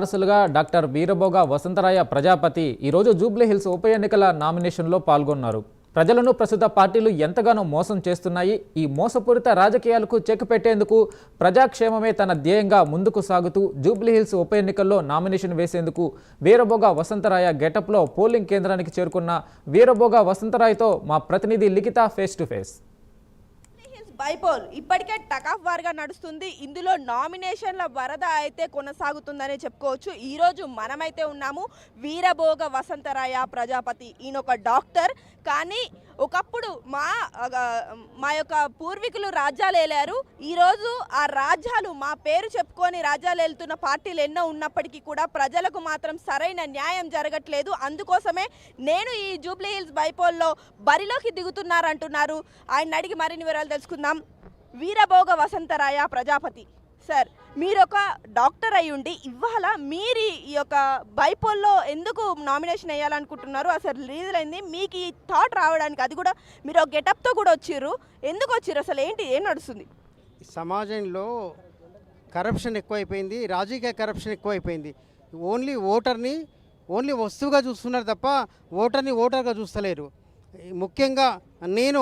వారసులుగా డాక్టర్ వీరభోగ వసంతరాయ ప్రజాపతి ఈరోజు జూబ్లీహిల్స్ ఉప ఎన్నికల నామినేషన్లో పాల్గొన్నారు. ప్రజలను ప్రస్తుత పార్టీలు ఎంతగానో మోసం చేస్తున్నాయి. ఈ మోసపూరిత రాజకీయాలకు చెక్ పెట్టేందుకు ప్రజాక్షేమమే తన ధ్యేయంగా ముందుకు సాగుతూ జూబ్లీహిల్స్ ఉప ఎన్నికల్లో నామినేషన్ వేసేందుకు వీరభోగ వసంతరాయ గెటప్లో పోలింగ్ కేంద్రానికి చేరుకున్న వీరభోగ వసంతరాయ్తో మా ప్రతినిధి Likhitha face to face bypoll. ఇప్పటికే టకాఫ్ వార్గా నడుస్తుంది. ఇందులో నామినేషన్ల వరద అయితే కొనసాగుతుందనే చెప్పుకోవచ్చు. ఈరోజు మనమైతే ఉన్నాము. వీరభోగ వసంతరాయ ప్రజాపతి. ఈయన ఒక డాక్టర్. కానీ ఒకప్పుడు మా మా యొక్క పూర్వీకులు రాజ్యాలు ఏలారు ఈరోజు ఆ రాజ్యాలు మా పేరు చెప్పుకొని రాజ్యాలు వెళ్తున్న పార్టీలు ఎన్నో ఉన్నప్పటికీ కూడా ప్రజలకు మాత్రం సరైన న్యాయం జరగట్లేదు. అందుకోసమే నేను ఈ జూబ్లీ హిల్స్ బైపోల్లో బరిలోకి దిగుతున్నారంటున్నారు ఆయన అడిగి మరిన్ని వివరాలు తెలుసుకుందాం. వీరభోగ వసంతరాయ ప్రజాపతి. సార్ మీరు ఒక డాక్టర్ అయి ఉండి ఇవాళ మీరు ఈ యొక్క బైపోల్లో ఎందుకు నామినేషన్ వేయాలనుకుంటున్నారు అసలు రీజన్ అయింది. మీకు ఈ థాట్ రావడానికి అది కూడా మీరు ఒక గెటప్తో కూడా వచ్చిర్రు. ఎందుకు వచ్చిర్రు? అసలు ఏంటి? ఏం నడుస్తుంది? సమాజంలో కరప్షన్ ఎక్కువైపోయింది. రాజకీయ కరప్షన్ ఎక్కువైపోయింది. ఓన్లీ ఓటర్ని ఓన్లీ వస్తువుగా చూస్తున్నారు తప్ప ఓటర్ని ఓటర్గా చూస్తలేరు. ముఖ్యంగా నేను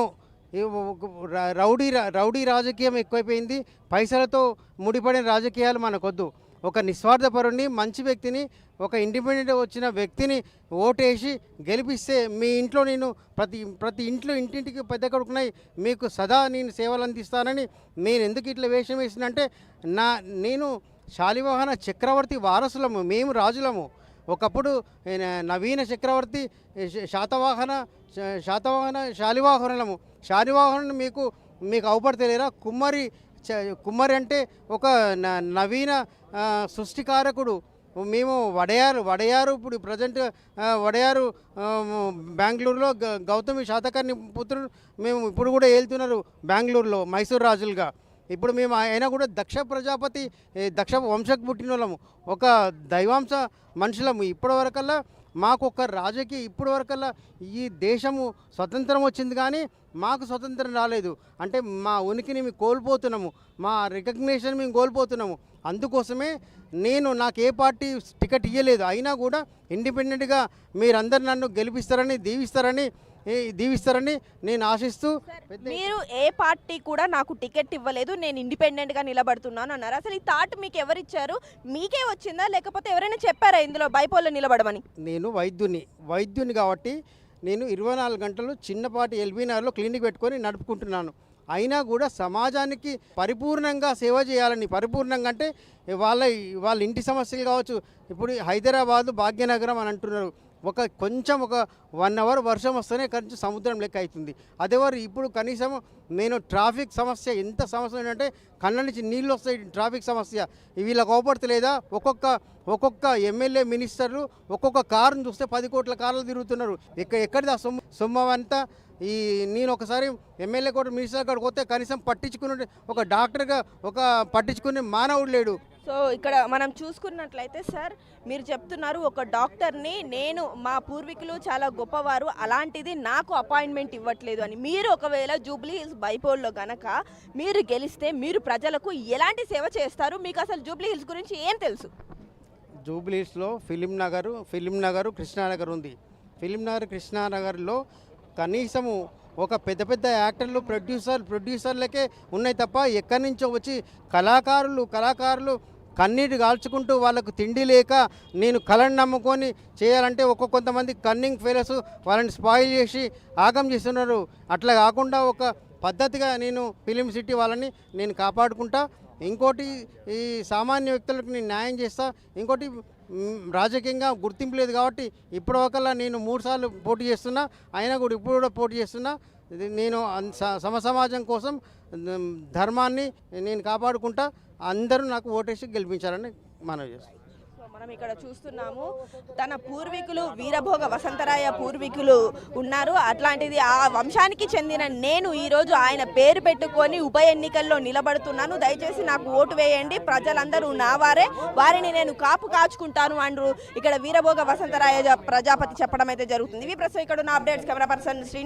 రౌడీ రౌడీ రాజకీయం ఎక్కువైపోయింది. పైసలతో ముడిపడిన రాజకీయాలు మనకొద్దు. ఒక నిస్వార్థపరుణ్ణి మంచి వ్యక్తిని ఒక ఇండిపెండెంట్ వచ్చిన వ్యక్తిని ఓటేసి గెలిపిస్తే మీ ఇంట్లో నేను ప్రతి ప్రతి ఇంట్లో ఇంటింటికి పెద్ద కొడుకున్నాయి. మీకు సదా నేను సేవలు అందిస్తానని నేను ఎందుకు ఇట్లా వేషం వేసినంటే నా నేను శాలివాహన చక్రవర్తి వారసులము మేము రాజులము. ఒకప్పుడు నవీన చక్రవర్తి శాతవాహన శాతవాహన శాలివాహనులము. శాలివాహనులు మీకు మీకు అవపడతలేరా కుమ్మరి చ- కుమ్మరి అంటే ఒక న- నవీన సృష్టికారకుడు. మేము వడయారు వడయారు ఇప్పుడు ప్రజెంట్ వడయారు బెంగళూరులో గ- గౌతమి శాతకర్ణి పుత్రుడు మేము ఇప్పుడు కూడా వెళ్తున్నారు బెంగళూరులో మైసూర్ రాజులుగా. ఇప్పుడు మేము అయినా కూడా దక్ష ప్రజాపతి దక్ష వంశకు పుట్టిన వాళ్ళము ఒక దైవాంశ మనుషులము. ఇప్పటి వరకల్లా మాకు ఒక రాజకీయ ఇప్పటి వరకల్లా ఈ దేశము స్వతంత్రం వచ్చింది కానీ మాకు స్వతంత్రం రాలేదు. అంటే మా ఉనికిని మేము కోల్పోతున్నాము. మా రికగ్నేషన్ మేము కోల్పోతున్నాము. అందుకోసమే నేను నాకు ఏ పార్టీ టికెట్ ఇవ్వలేదు అయినా కూడా ఇండిపెండెంట్గా మీరందరు నన్ను గెలిపిస్తారని దీవిస్తారని దీవిస్తారని నేను ఆశిస్తూ మీరు ఏ పార్టీ కూడా నాకు టికెట్ ఇవ్వలేదు నేను ఇండిపెండెంట్గా నిలబడుతున్నాను అన్నారు. అసలు ఈ థాట్ మీకు ఎవరిచ్చారు మీకే వచ్చిందా? లేకపోతే ఎవరైనా చెప్పారా ఇందులో బైపోల్లో నిలబడమని? నేను వైద్యుని వైద్యుని కాబట్టి నేను ఇరవై నాలుగు గంటలు చిన్నపాటి ఎల్బీనగర్లో క్లినిక్ పెట్టుకొని నడుపుకుంటున్నాను. అయినా కూడా సమాజానికి పరిపూర్ణంగా సేవ చేయాలని పరిపూర్ణంగా అంటే వాళ్ళ వాళ్ళ ఇంటి సమస్యలు కావచ్చు. ఇప్పుడు హైదరాబాద్ భాగ్యనగరం అని అంటున్నారు. ఒక కొంచెం ఒక వన్ అవర్ వర్షం వస్తేనే కొంచెం సముద్రం లెక్క అవుతుంది. అదే వారు ఇప్పుడు కనీసం నేను ట్రాఫిక్ సమస్య ఎంత సమస్య ఏంటంటే కళ్ళ నుంచి నీళ్ళు వస్తాయి ట్రాఫిక్ సమస్య. వీళ్ళకి కోపడతలేదా? ఒక్కొక్క ఒక్కొక్క ఎమ్మెల్యే మినిస్టర్లు ఒక్కొక్క కారును చూస్తే పది కోట్ల కార్లు తిరుగుతున్నారు. ఎక్క ఎక్కడిది ఆ సొమ్ము? సొమ్ము అంతా ఈ నేను ఒకసారి ఎమ్మెల్యే కూడా మినిస్టర్ కాడికి పోతే కనీసం పట్టించుకునే ఒక డాక్టర్గా ఒక పట్టించుకునే మానవుడు లేడు. సో ఇక్కడ మనం చూసుకున్నట్లయితే సార్ మీరు చెప్తున్నారు ఒక డాక్టర్ని నేను మా పూర్వీకులు చాలా గొప్పవారు అలాంటిది నాకు అపాయింట్మెంట్ ఇవ్వట్లేదు అని. మీరు ఒకవేళ జూబ్లీ హిల్స్ బైపోల్లో గనక మీరు గెలిస్తే మీరు ప్రజలకు ఎలాంటి సేవ చేస్తారు? మీకు అసలు జూబ్లీ హిల్స్ గురించి ఏం తెలుసు? జూబ్లీస్లో ఫిలిం నగర్ ఫిలిం నగర్ కృష్ణానగర్ ఉంది. ఫిలిం నగర్ కృష్ణానగర్లో కనీసము ఒక పెద్ద పెద్ద యాక్టర్లు ప్రొడ్యూసర్ ప్రొడ్యూసర్లకే ఉన్నాయి తప్ప ఎక్కడి నుంచో వచ్చి కళాకారులు కళాకారులు కన్నీటి కాల్చుకుంటూ వాళ్ళకు తిండి లేక నేను కళను నమ్ముకొని చేయాలంటే ఒక్కొక్క కొంతమంది కన్నింగ్ ఫెయిలర్స్ వాళ్ళని స్పాయిల్ చేసి ఆగం చేస్తున్నారు. అట్లా కాకుండా ఒక పద్ధతిగా నేను ఫిలిం సిటీ వాళ్ళని నేను కాపాడుకుంటా. ఇంకోటి ఈ సామాన్య వ్యక్తులకు నేను న్యాయం చేస్తా. ఇంకోటి రాజకీయంగా గుర్తింపు లేదు కాబట్టి ఇప్పటి ఒకలా నేను మూడు సార్లు పోటీ చేస్తున్నా. అయినా కూడా ఇప్పుడు కూడా పోటీ చేస్తున్నా. నేను అన్- స- సమ సమాజం కోసం ధర్మాన్ని నేను కాపాడుకుంటా అందరూ నాకు ఓటేసి గెలిపించాలని మనవి చేస్తాను మనం ఇక్కడ చూస్తున్నాము తన పూర్వీకులు వీరభోగ వసంతరాయ పూర్వీకులు ఉన్నారు. అట్లాంటిది ఆ వంశానికి చెందిన నేను ఈరోజు ఆయన పేరు పెట్టుకొని ఉప ఎన్నికల్లో నిలబడుతున్నాను. దయచేసి నాకు ఓటు వేయండి. ప్రజలందరూ నా వారే. వారిని నేను కాపు కాచుకుంటాను అండ్రు ఇక్కడ వీరభోగ వసంతరాయ ప్రజాపతి చెప్పడం అయితే జరుగుతుంది. ఇవి ప్రస్తుతం ఇక్కడ ఉన్న అప్డేట్స్ కెమెరా పర్సన్ శ్రీ